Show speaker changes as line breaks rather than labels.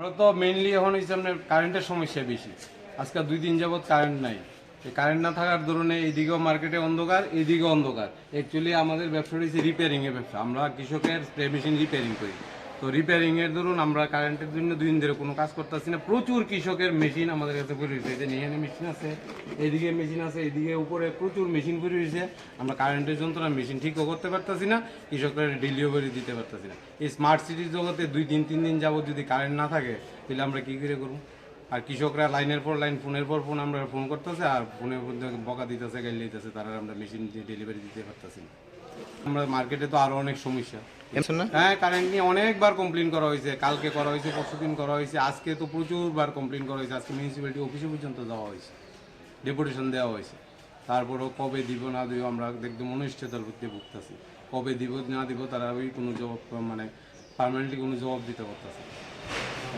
আমরা তো মেইনলি এখন হচ্ছে আপনার কারেন্টের সমস্যা বেশি। আজকে দুই দিন যাবত কারেন্ট নাই। কারেন্ট না থাকার দরুনে এইদিকেও মার্কেটে অন্ধকার এইদিকে অন্ধকার। অ্যাকচুয়ালি আমাদের ব্যবসাটা হচ্ছে রিপেয়ারিংয়ের ব্যবসা। আমরা কৃষকের স্প্রে মেশিন রিপেয়ারিং করি। তো রিপেয়ারিং এর ধরুন আমরা কারেন্টের জন্য দুই দিন ধরে কোনো কাজ করতেছি না। প্রচুর কৃষকের মেশিন আমাদের কাছে পড়ে রয়েছে। যে এখানে মেশিন আছে এদিকে মেশিন আছে এদিকে উপরে প্রচুর মেশিন পড়ে রয়েছে। আমরা কারেন্টের যন্ত্রণা মেশিন ঠিকও করতে পারতাছি না, কৃষকের ডেলিভারি দিতে পারতাছি না। এই স্মার্ট সিটির জগতে দুই দিন, তিন দিন যাবত যদি কারেন্ট না থাকে, তাহলে আমরা কী করে করব? আর কৃষকরা লাইনের পর লাইন ফোনের পর ফোন আমরা ফোন করতেছে, আর ফোনের মধ্যে বকা দিতেছে, গাইল দিতেছে, তারা আমরা মেশিন দিয়ে ডেলিভারি দিতে পারতেছি না। আমরা মার্কেটে তো আরও অনেক সমস্যা। হ্যাঁ কারেন্ট নিয়ে অনেকবার কমপ্লেন করা হয়েছে। কালকে করা হয়েছে, পরশুদিন করা হয়েছে, আজকে তো প্রচুরবার কমপ্লেন করা হয়েছে। আজকে মিউনিসিপ্যালিটি অফিসে পর্যন্ত যাওয়া হয়েছে ডেপুটেশন দেওয়া হয়েছে। তারপরেও কবে দিব না দিব আমরা একদম অনিশ্চয়তার করতে ভুগতেছি। কবে দিব না দিব তারা ওই কোনো জবাব মানে পারমানেন্টলি কোনো জবাব দিতে পারতেছে।